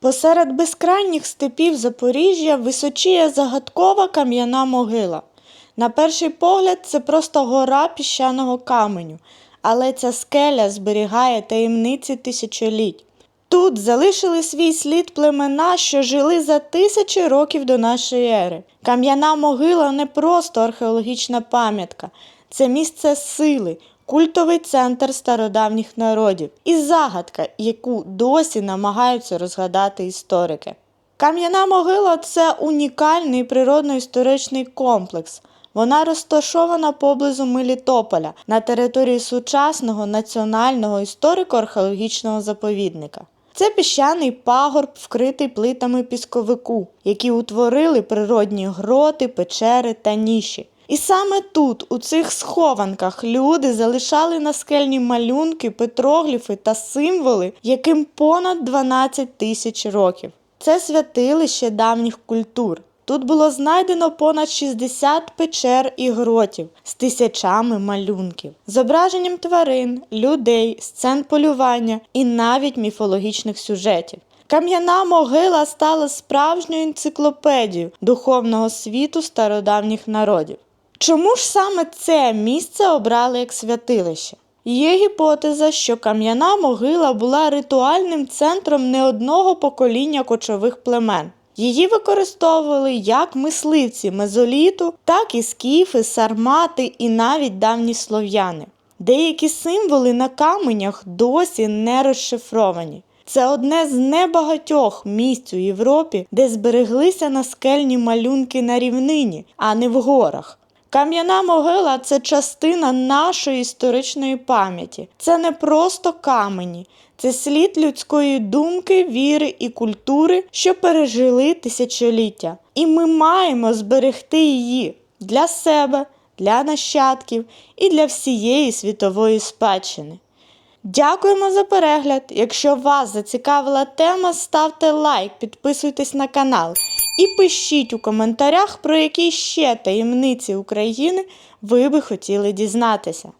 Посеред безкрайніх степів Запоріжжя височіє загадкова кам'яна могила. На перший погляд, це просто гора піщаного каменю, але ця скеля зберігає таємниці тисячоліть. Тут залишили свій слід племена, що жили за тисячі років до нашої ери. Кам'яна могила не просто археологічна пам'ятка, це місце сили, культовий центр стародавніх народів і загадка, яку досі намагаються розгадати історики. Кам'яна могила це унікальний природно-історичний комплекс. Вона розташована поблизу Мелітополя на території сучасного національного історико-археологічного заповідника. Це піщаний пагорб, вкритий плитами пісковику, які утворили природні гроти, печери та ніші. І саме тут, у цих схованках, люди залишали наскельні малюнки, петрогліфи та символи, яким понад 12 тисяч років. Це святилище давніх культур. Тут було знайдено понад 60 печер і гротів з тисячами малюнків, зображенням тварин, людей, сцен полювання і навіть міфологічних сюжетів. Кам'яна могила стала справжньою енциклопедією духовного світу стародавніх народів. Чому ж саме це місце обрали як святилище? Є гіпотеза, що кам'яна могила була ритуальним центром не одного покоління кочових племен. Її використовували як мисливці мезоліту, так і скіфи, сармати і навіть давні слов'яни. Деякі символи на каменях досі не розшифровані. Це одне з небагатьох місць у Європі, де збереглися наскельні малюнки на рівнині, а не в горах. Кам'яна могила це частина нашої історичної пам'яті. Це не просто камені, це слід людської думки, віри і культури, що пережили тисячоліття. І ми маємо зберегти її для себе, для нащадків і для всієї світової спадщини. Дякуємо за перегляд. Якщо вас зацікавила тема, ставте лайк, підписуйтесь на канал і пишіть у коментарях, про які ще таємниці України ви би хотіли дізнатися.